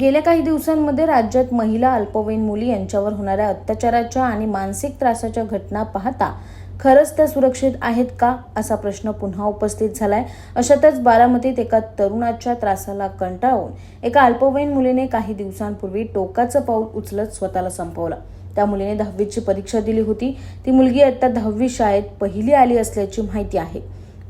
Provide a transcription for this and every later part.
गेल्या काही दिवसांमध्ये राज्यात महिला अल्पवयीन मुली यांच्यावर होणाऱ्या अत्याचाराच्या आणि मानसिक त्रासाच्या घटना पाहता खरंच त्या सुरक्षित आहेत का असा प्रश्न पुन्हा उपस्थित झालाय. अशातच बारामतीत एका तरुणाच्या त्रासाला कंटाळून एका अल्पवयीन मुलीने काही दिवसांपूर्वी टोकाचं पाऊल उचलत स्वतःला संपवलं. त्या मुलीने दहावीची परीक्षा दिली होती. ती मुलगी आता दहावी शाळेत पहिली आली असल्याची माहिती आहे.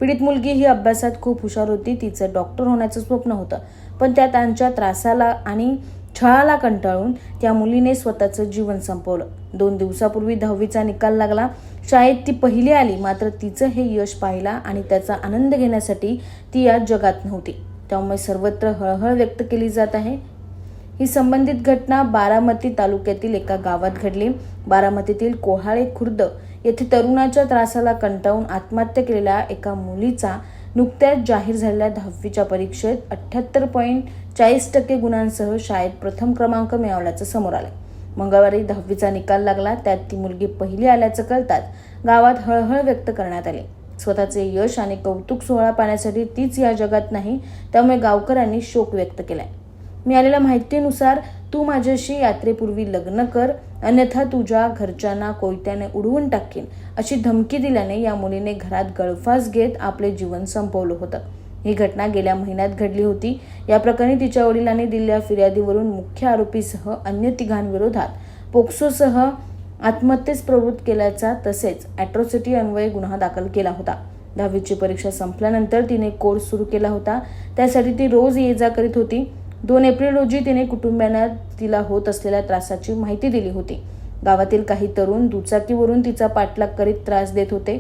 पीडित मुलगी ही अभ्यासात खूप हुशार होती. तिचं डॉक्टर होण्याचं स्वप्न होतं. पण त्या त्यांच्या त्रासाला आणि छळाला कंटाळून त्या मुलीने स्वतःचं जीवन संपवलं. दोन दिवसापूर्वी दहावीचा निकाल लागला. शाळेत ती पहिली आली. मात्र तिचं हे यश पाहिला आणि त्याचा आनंद घेण्यासाठी ती या जगात नव्हती. त्यामुळे सर्वत्र हळहळ व्यक्त केली जात आहे. ही संबंधित घटना बारामती तालुक्यातील एका गावात घडली. बारामतीतील कोहाळे खुर्द येथे तरुणाच्या त्रासाला कंटाळून आत्महत्या केलेल्या एका मुलीचा नुकत्याच जाहीर झालेल्या दहावीच्या परीक्षेत अठ्ठ्याहत्तर पॉईंट चाळीस टक्के गुणांसह शाळेत प्रथम क्रमांक मिळवल्याचं समोर आलं मंगळवारी दहावीचा निकाल लागला त्यात ती मुलगी पहिली आल्याचं कळताच गावात हळहळ व्यक्त करण्यात आली. स्वतःचे यश आणि कौतुक सोहळा पाहण्यासाठी तीच या जगात नाही त्यामुळे गावकऱ्यांनी शोक व्यक्त केलाय. मिळालेल्या माहितीनुसार तू माझ्याशी यात्रेपूर्वी लग्न कर अन्यथा तुझ्या घरच्यांना कोयत्याने उडवून टाकीन. अशी धमकी दिल्याने या मुलीने घरात गळफास घेत आपले जीवन संपवलं होतं. ही घटना गेल्या महिन्यात घडली होती. या प्रकरणी तिच्या वडिलांनी दिलेल्या फिर्यादीवरून मुख्य आरोपीसह अन्य तिघांविरोधात पोक्सोसह आत्महत्येस प्रवृत्त केल्याचा तसेच ॲट्रॉसिटी अन्वये गुन्हा दाखल केला होता. दहावीची परीक्षा संपल्यानंतर तिने कोर्स सुरू केला होता. त्यासाठी ती रोज ये जा करीत होती. दोन एप्रिल रोजी तिने कुटुंबियांना तिला होत असलेल्या त्रासाची माहिती दिली होती. गावातील काही तरुण दुचाकीवरून तिचा पाठलाग करीत त्रास देत होते.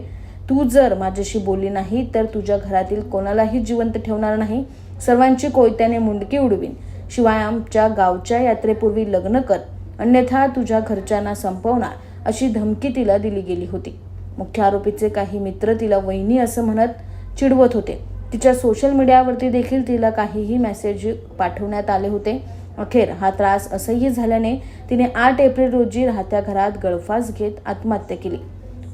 तू जर माझ्याशी बोलली नाही तर तुझ्या घरातील कोणालाही जिवंत ठेवणार नाही. सर्वांची कोयत्याने मुंडकी उडवीन. शिवाय आमच्या गावच्या यात्रेपूर्वी लग्न कर. अन्यथा तुझ्या घरच्यांना संपवणार अशी धमकी तिला दिली गेली होती. मुख्य आरोपीचे काही मित्र तिला वहिनी असं म्हणत चिडवत होते. तिच्या सोशल मीडियावरती देखील तिला काहीही मेसेज पाठवण्यात आले होते. अखेर हा त्रास असह्य झाल्याने तिने आठ एप्रिल रोजी राहत्या घरात गळफास घेत आत्महत्या केली.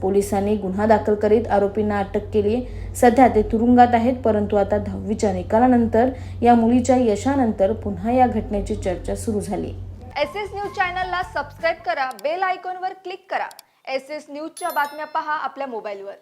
पोलिसांनी गुन्हा दाखल करीत आरोपींना अटक केली. सध्या ते तुरुंगात आहेत परंतु आता दहावीच्या निकालानंतर या मुलीच्या यशानंतर पुन्हा या घटनेची चर्चा सुरू झाली. एस एस न्यूज चॅनलला सबस्क्राईब करा बेल आयकॉनवर क्लिक करा. एस एस न्यूजच्या बातम्या पहा आपल्या मोबाईलवर